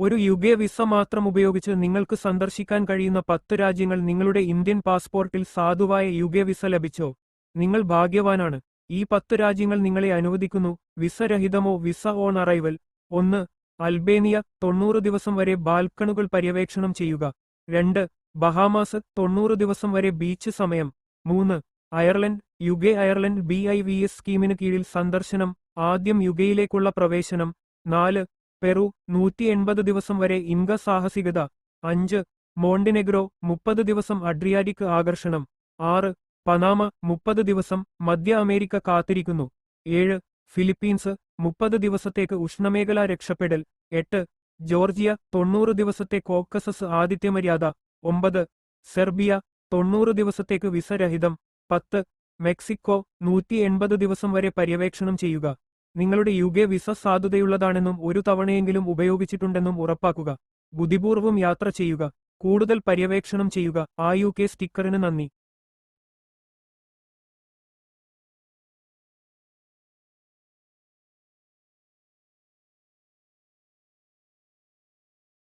ഒരു യുഗെ വിസ മാത്രം ഉപയോഗിച്ച് നിങ്ങൾക്ക് സന്ദർശിക്കാൻ കഴിയുന്ന പത്ത് രാജ്യങ്ങൾ നിങ്ങളുടെ ഇന്ത്യൻ പാസ്പോർട്ടിൽ സാധുവായ യുഗെ വിസ ലഭിച്ചോ? നിങ്ങൾ ഭാഗ്യവാനാണ്. ഈ പത്ത് രാജ്യങ്ങൾ നിങ്ങളെ അനുവദിക്കുന്നു. വിസ രഹിതമോ വിസ ഓൺ അറൈവൽ. ഒന്ന് അൽബേനിയ തൊണ്ണൂറ് ദിവസം വരെ ബാൽക്കണുകൾ പര്യവേക്ഷണം ചെയ്യുക. രണ്ട് ബഹാമാസ് തൊണ്ണൂറ് ദിവസം വരെ ബീച്ച് സമയം. മൂന്ന് Ireland UK Ireland B I V S സ്കീമിന് കീഴിൽ സന്ദർശനം ആദ്യം യുഗയിലേക്കുള്ള പ്രവേശനം. നാല് പെറു നൂറ്റി എൺപത് ദിവസം വരെ ഇംഗ സാഹസികത. അഞ്ച് മോണ്ടിനെഗ്രോ മുപ്പത് ദിവസം അഡ്രിയാറ്റിക് ആകർഷണം. ആറ് പനാമ മുപ്പത് ദിവസം മധ്യ അമേരിക്ക കാത്തിരിക്കുന്നു. ഏഴ് ഫിലിപ്പീൻസ് മുപ്പത് ദിവസത്തേക്ക് ഉഷ്ണമേഖലാ രക്ഷപ്പെടൽ. എട്ട് ജോർജിയ തൊണ്ണൂറ് ദിവസത്തെ കോക്കസസ് ആതിഥ്യമര്യാദ. ഒമ്പത് സെർബിയ തൊണ്ണൂറ് ദിവസത്തേക്ക് വിസരഹിതം പത്ത് മെക്സിക്കോ നൂറ്റി എൺപത് ദിവസം വരെ പര്യവേക്ഷണം ചെയ്യുക. നിങ്ങളുടെ യുകെ വിസ സാധുതയുള്ളതാണെന്നും ഒരു തവണയെങ്കിലും ഉപയോഗിച്ചിട്ടുണ്ടെന്നും ഉറപ്പാക്കുക. ബുദ്ധിപൂർവം യാത്ര ചെയ്യുക. കൂടുതൽ പര്യവേക്ഷണം ചെയ്യുക. ആ യു കെ സ്റ്റിക്കറിന് നന്ദി.